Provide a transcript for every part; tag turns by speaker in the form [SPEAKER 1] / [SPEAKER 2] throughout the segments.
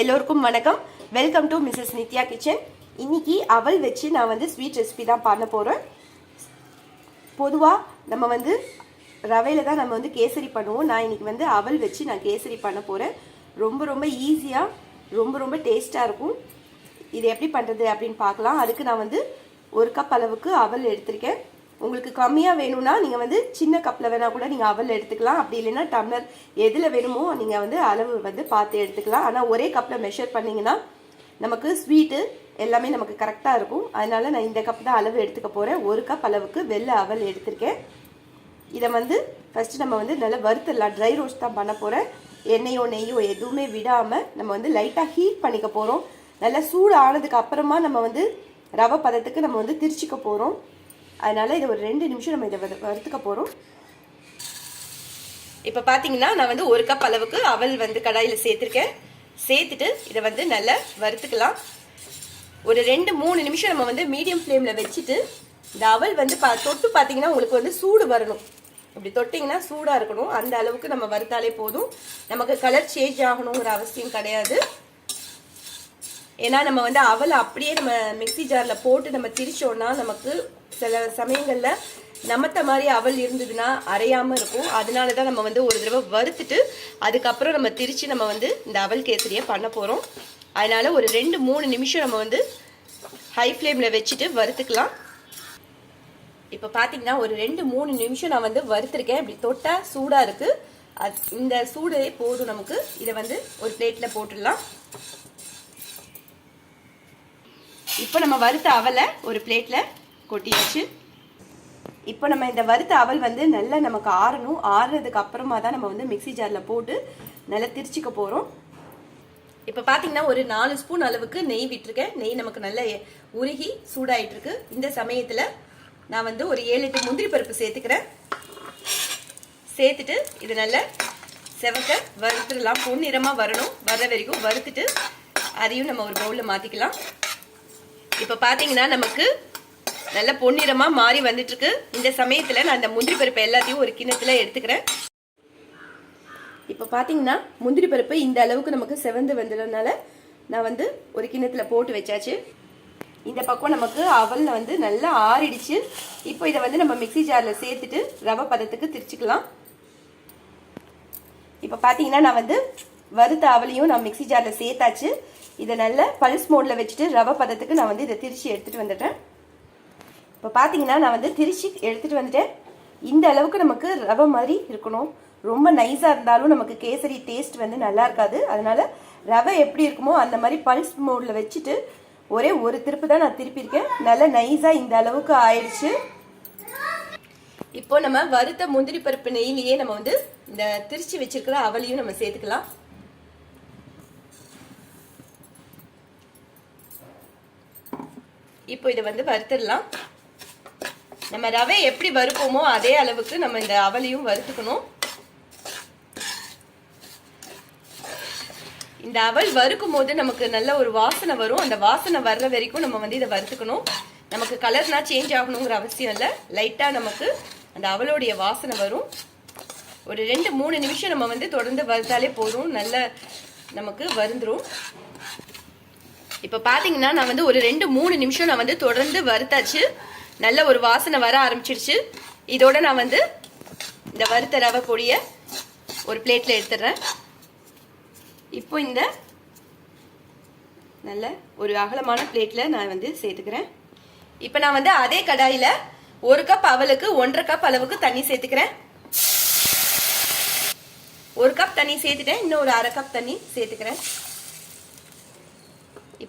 [SPEAKER 1] எல்லோருக்கும் வணக்கம். Welcome to Mrs Nithya kitchen இன்னைக்கு அவல் வச்சு நான் வந்து ஸ்வீட் ரெசிபி தான் பண்ண போகிறேன் பொதுவாக நம்ம வந்து ரவையில் தான் நம்ம வந்து கேசரி பண்ணுவோம். நான் இன்னைக்கு வந்து அவல் வச்சு நான் கேசரி பண்ண போகிறேன் ரொம்ப ரொம்ப ஈஸியாக ரொம்ப ரொம்ப டேஸ்ட்டாக இருக்கும். இது எப்படி பண்ணுறது அப்படின்னு பார்க்கலாம். அதுக்கு நான் வந்து ஒரு கப் அளவுக்கு அவல் எடுத்திருக்கேன். உங்களுக்கு கம்மியாக வேணும்னா நீங்கள் வந்து சின்ன கப்பில் வேணால் கூட நீங்கள் அவல் எடுத்துக்கலாம். அப்படி இல்லைன்னா டம்ளர் எதில் வேணுமோ நீங்கள் வந்து அளவு வந்து பார்த்து எடுத்துக்கலாம். ஆனால் ஒரே கப்பில் மெஷர் பண்ணிங்கன்னா நமக்கு ஸ்வீட்டு எல்லாமே நமக்கு கரெக்டாக இருக்கும். அதனால் நான் இந்த கப் தான் அளவு எடுத்துக்க போகிறேன் ஒரு கப் அளவுக்கு வெள்ளை அவல் எடுத்திருக்கேன். இதை வந்து ஃபஸ்ட்டு நம்ம வந்து நல்லா வறுத்துடலாம் ட்ரை ரோஸ்ட் தான் பண்ண போகிறேன் எண்ணெயோ நெய்யோ எதுவுமே விடாமல் நம்ம வந்து லைட்டாக ஹீட் பண்ணிக்க போகிறோம் நல்லா சூடு ஆனதுக்கு அப்புறமா நம்ம வந்து ரவை பதத்துக்கு நம்ம வந்து திரிச்சிக்க போகிறோம் அதனால் இதை ஒரு ரெண்டு நிமிஷம் நம்ம இதை வறுத்துக்க போகிறோம் இப்போ பார்த்தீங்கன்னா நான் வந்து ஒரு கப் அளவுக்கு அவல் வந்து கடாயில் சேர்த்துருக்கேன். சேர்த்துட்டு இதை வந்து நல்லா வறுத்துக்கலாம். ஒரு ரெண்டு மூணு நிமிஷம் நம்ம வந்து மீடியம் ஃப்ளேமில் வச்சுட்டு இந்த அவல் வந்து பா தொட்டு பார்த்தீங்கன்னா உங்களுக்கு வந்து சூடு வரணும். இப்படி தொட்டிங்கன்னா சூடாக இருக்கணும். அந்த அளவுக்கு நம்ம வறுத்தாலே போதும். நமக்கு கலர் சேஞ்ச் ஆகணுங்கிற அவசியம் கிடையாது. ஏன்னா நம்ம வந்து அவலை அப்படியே நம்ம மிக்ஸி ஜாரில் போட்டு நம்ம திரிச்சோம்னா நமக்கு சில சமயங்களில் நமத்த மாதிரி அவல் இருந்ததுன்னா அரையாமல் இருக்கும். அதனால தான் நம்ம வந்து ஒரு தடவை வறுத்துட்டு அதுக்கப்புறம் நம்ம திரித்து நம்ம வந்து இந்த அவல் கேசரியை பண்ண போகிறோம் அதனால் ஒரு ரெண்டு மூணு நிமிஷம் நம்ம வந்து ஹை ஃப்ளேமில் வச்சுட்டு வறுத்துக்கலாம். இப்போ பார்த்தீங்கன்னா ஒரு ரெண்டு மூணு நிமிஷம் நான் வந்து வறுத்துருக்கேன். இப்படி தொட்டால் சூடாக இருக்குது அது இந்த சூடே போதும் நமக்கு. இதை வந்து ஒரு பிளேட்டில் போட்டுடலாம். இப்போ நம்ம வறுத்த அவலை ஒரு பிளேட்டில் கொட்டியாச்சு. இப்போ நம்ம இந்த வறுத்த அவல் வந்து நல்லா நமக்கு ஆறணும். ஆறுறதுக்கு அப்புறமா தான் நம்ம வந்து மிக்ஸி ஜாரில் போட்டு நல்லா திரிச்சிக்க போகிறோம் இப்போ பார்த்தீங்கன்னா ஒரு நாலு ஸ்பூன் அளவுக்கு நெய் விட்டுருக்கேன். நெய் நமக்கு நல்லா உருகி சூடாயிட்டுருக்கு. இந்த சமயத்தில் நான் வந்து ஒரு ஏழு எட்டு முந்திரி பருப்பு சேர்த்துக்கிறேன். சேர்த்துட்டு இது நல்லா செவக்க வறுத்துடலாம். பொன்னிறமாக வரணும். வர வரைக்கும் வறுத்துட்டு அதையும் நம்ம ஒரு பவுலில் மாற்றிக்கலாம் இப்போ பார்த்தீங்கன்னா நமக்கு நல்ல பொன்னிறமாக மாறி வந்துட்டுருக்கு. இந்த சமயத்தில் நான் இந்த முந்திரி பருப்பு எல்லாத்தையும் ஒரு கிண்ணத்தில் எடுத்துக்கிறேன். இப்போ பார்த்தீங்கன்னா முந்திரி பருப்பு இந்த அளவுக்கு நமக்கு செவந்து வந்ததுனால நான் வந்து ஒரு கிண்ணத்தில் போட்டு வச்சாச்சு. இந்த பக்கம் நமக்கு அவல் வந்து நல்லா ஆறிடுச்சு. இப்போ இதை வந்து நம்ம மிக்ஸி ஜாரில் சேர்த்துட்டு ரவை பதத்துக்கு திரிச்சுக்கலாம். இப்போ பார்த்தீங்கன்னா நான் வந்து வறுத்த அவலையும் நான் மிக்ஸி ஜாரில் சேர்த்தாச்சு. இதை நல்லா பல்ஸ் மோடில் வச்சுட்டு ரவை பதத்துக்கு நான் வந்து இதை திரிச்சு எடுத்துகிட்டு வந்துட்டேன் இப்போ பார்த்தீங்கன்னா நான் வந்து திரிச்சு எடுத்துகிட்டு வந்துட்டேன். இந்த அளவுக்கு நமக்கு ரவை மாதிரி இருக்கணும். ரொம்ப நைஸாக இருந்தாலும் நமக்கு கேசரி டேஸ்ட் வந்து நல்லா இருக்காது. அதனால ரவை எப்படி இருக்குமோ அந்த மாதிரி பல்ஸ் மோடில் வச்சுட்டு ஒரே ஒரு திருப்பு தான் நான் திருப்பியிருக்கேன். நல்லா நைஸாக இந்த அளவுக்கு ஆயிடுச்சு. இப்போ நம்ம வறுத்த முந்திரி பருப்பு நெய்லியே நம்ம வந்து இந்த திருச்சி வச்சிருக்கிற அவலையும் நம்ம சேர்த்துக்கலாம். இப்போ இதை வந்து வறுத்துடலாம். நம்ம ரவை எப்படி வறுப்போமோ அதே அளவுக்கு நம்ம இந்த அவலையும் வறுத்துக்கணும். இந்த அவல் வறுக்கும் போது நமக்கு நல்ல ஒரு வாசனை வரும். அந்த வாசனை வர்ற வரைக்கும் நம்ம வந்து இதை வறுத்துக்கணும். நமக்கு கலர்னா சேஞ்ச் ஆகணுங்கிற அவசியம் இல்லை. லைட்டாக நமக்கு அந்த அவளுடைய வாசனை வரும். ஒரு ரெண்டு மூணு நிமிஷம் நம்ம வந்து தொடர்ந்து வறுத்தாலே போதும். நல்ல நமக்கு வருந்துரும் இப்போ பார்த்தீங்கன்னா நான் வந்து ஒரு ரெண்டு மூணு நிமிஷம் நான் வந்து தொடர்ந்து வறுத்தாச்சு. நல்ல ஒரு வாசனை வர ஆரம்பிச்சிருச்சு. இதோட நான் வந்து இந்த வறுத்த ரவை பொடியை ஒரு பிளேட்டில் எடுத்துடுறேன். இப்போ இந்த நல்ல ஒரு அகலமான பிளேட்டில் நான் வந்து சேர்த்துக்கிறேன். இப்போ நான் வந்து அதே கடாயில் ஒரு கப் அவளுக்கு ஒன்றரை கப் அளவுக்கு தண்ணி சேர்த்துக்கிறேன். ஒரு கப் தண்ணி சேர்த்துட்டேன். இன்னும் ஒரு அரை கப் தண்ணி சேர்த்துக்கிறேன்.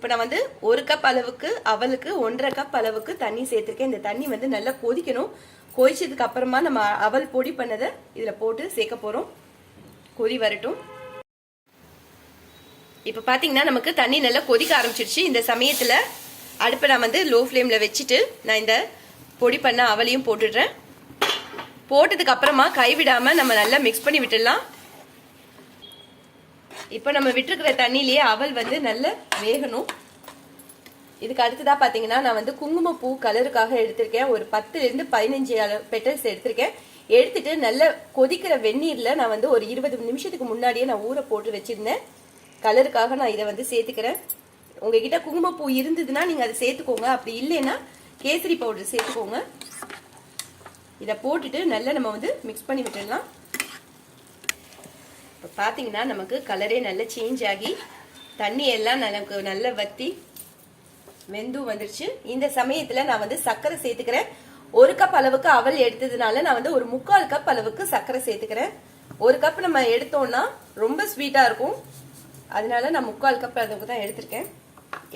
[SPEAKER 1] இப்போ நான் வந்து ஒரு கப் அளவுக்கு அவலுக்கு ஒன்றரை கப் அளவுக்கு தண்ணி சேர்த்துருக்கேன். இந்த தண்ணி வந்து நல்லா கொதிக்கணும். கொதிச்சதுக்கு அப்புறமா நம்ம அவல் பொடி பண்ணதை இதில் போட்டு சேர்க்க போகிறோம் கொதி வரட்டும். இப்போ பார்த்தீங்கன்னா நமக்கு தண்ணி நல்லா கொதிக்க ஆரம்பிச்சிருச்சு. இந்த சமயத்தில் அடுப்பை நான் வந்து லோ ஃப்ளேமில் வச்சுட்டு நான் இந்த பொடி பண்ண அவலையும் போட்டுடுறேன். போட்டதுக்கு அப்புறமா கைவிடாமல் நம்ம நல்லா மிக்ஸ் பண்ணி விட்டுடலாம். இப்போ நம்ம விட்டுருக்கிற தண்ணியிலேயே அவல் வந்து நல்லா வேகணும். இதுக்கு அடுத்ததாக பார்த்தீங்கன்னா நான் வந்து குங்குமப்பூ கலருக்காக எடுத்திருக்கேன். ஒரு பத்துலேருந்து பதினஞ்சு அளவு பெட்டல்ஸ் எடுத்திருக்கேன். எடுத்துட்டு நல்ல கொதிக்கிற வெந்நீரில் நான் வந்து ஒரு இருபது நிமிஷத்துக்கு முன்னாடியே நான் ஊற போட்டு வச்சிருந்தேன். கலருக்காக நான் இதை வந்து சேர்த்துக்கிறேன். உங்ககிட்ட குங்குமப்பூ இருந்ததுன்னா நீங்கள் அதை சேர்த்துக்கோங்க. அப்படி இல்லைன்னா கேசரி பவுடர் சேர்த்துக்கோங்க. இதை போட்டுட்டு நல்லா நம்ம வந்து மிக்ஸ் பண்ணி விட்டுடலாம். இப்போ பார்த்தீங்கன்னா நமக்கு கலரே நல்லா சேஞ்ச் ஆகி தண்ணி எல்லாம் நமக்கு நல்லா வத்தி வெந்தும் வந்துருச்சு. இந்த சமயத்தில் நான் வந்து சர்க்கரை சேர்த்துக்கிறேன். ஒரு கப் அளவுக்கு அவல் எடுத்ததுனால நான் வந்து ஒரு முக்கால் கப் அளவுக்கு சர்க்கரை சேர்த்துக்கிறேன். ஒரு கப் நம்ம எடுத்தோம்னா ரொம்ப ஸ்வீட்டாக இருக்கும். அதனால நான் முக்கால் கப் அளவுக்கு தான் எடுத்திருக்கேன்.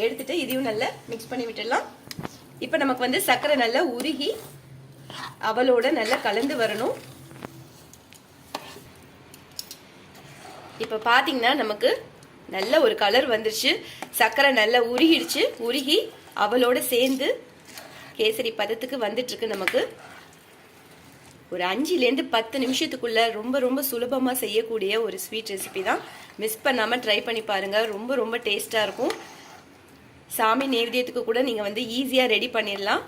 [SPEAKER 1] எடுத்துட்டு இதையும் நல்லா மிக்ஸ் பண்ணி விட்டுடலாம். இப்போ நமக்கு வந்து சர்க்கரை நல்லா உருகி அவளோட நல்லா கலந்து வரணும். இப்போ பார்த்தீங்கன்னா நமக்கு நல்ல ஒரு கலர் வந்துருச்சு. சர்க்கரை நல்லா உருகிடுச்சு. உருகி அவளோட சேர்ந்து கேசரி பதத்துக்கு வந்துட்டுருக்கு நமக்கு. ஒரு அஞ்சுலேருந்து பத்து நிமிஷத்துக்குள்ள ரொம்ப ரொம்ப சுலபமாக செய்யக்கூடிய ஒரு ஸ்வீட் ரெசிபி தான். மிஸ் பண்ணாமல் ட்ரை பண்ணி பாருங்கள் ரொம்ப ரொம்ப டேஸ்ட்டாக இருக்கும். சாமி நைவேத்தியத்துக்கு கூட நீங்கள் வந்து ஈஸியாக ரெடி பண்ணிடலாம்.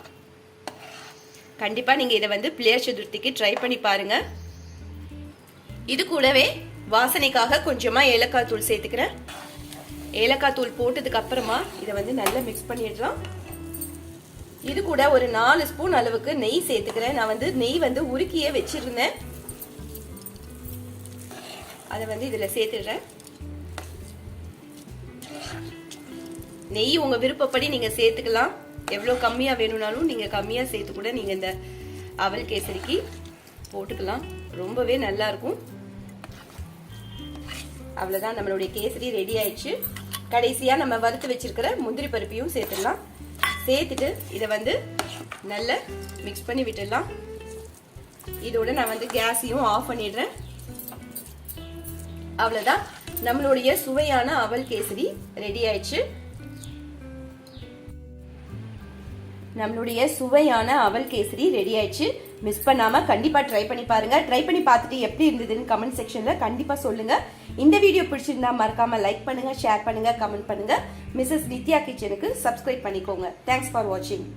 [SPEAKER 1] கண்டிப்பாக நீங்கள் இதை வந்து பிள்ளையார் சதுர்த்திக்கு ட்ரை பண்ணி பாருங்கள் இது கூடவே வாசனைக்காக கொஞ்சமாக ஏலக்காய் தூள் சேர்த்துக்கிறேன். ஏலக்காய் தூள் போட்டதுக்கு அப்புறமா இதை வந்து நல்லா மிக்ஸ் பண்ணிடலாம். இது கூட ஒரு நாலு ஸ்பூன் அளவுக்கு நெய் சேர்த்துக்கிறேன். நான் வந்து நெய் வந்து உருக்கியே வச்சிருந்தேன். அதை வந்து இதில் சேர்த்துடுறேன். நெய் உங்கள் விருப்பப்படி நீங்கள் சேர்த்துக்கலாம். எவ்வளோ கம்மியாக வேணும்னாலும் நீங்கள் கம்மியாக சேர்த்து கூட நீங்கள் இந்த அவல் கேசரிக்கு போட்டுக்கலாம். ரொம்பவே நல்லாயிருக்கும் அவ்வளோதான் நம்மளுடைய கேசரி ரெடி ஆயிடுச்சு. கடைசியாக நம்ம வறுத்து வச்சிருக்கிற முந்திரி பருப்பையும் சேர்த்துடலாம். சேர்த்துட்டு இதை வந்து நல்லா மிக்ஸ் பண்ணி விட்டுடலாம். இதோட நான் வந்து கேஸையும் ஆஃப் பண்ணிடுறேன். அவ்வளோதான் நம்மளுடைய சுவையான அவல் கேசரி ரெடி ஆயிடுச்சு. நம்மளுடைய சுவையான அவல் கேசரி ரெடி ஆயிடுச்சு. மிஸ் பண்ணாமல் கண்டிப்பாக ட்ரை பண்ணி பாருங்கள் ட்ரை பண்ணி பார்த்துட்டு எப்படி இருந்ததுன்னு கமெண்ட் செக்ஷனில் கண்டிப்பாக சொல்லுங்கள் இந்த வீடியோ பிடிச்சிருந்தா மறக்காமல் லைக் பண்ணுங்கள் ஷேர் பண்ணுங்கள் கமெண்ட் பண்ணுங்கள் மிஸ்ஸஸ் நித்யா கிச்சனுக்கு சப்ஸ்கிரைப் பண்ணிக்கோங்க. தேங்க்ஸ் ஃபார் வாட்சிங்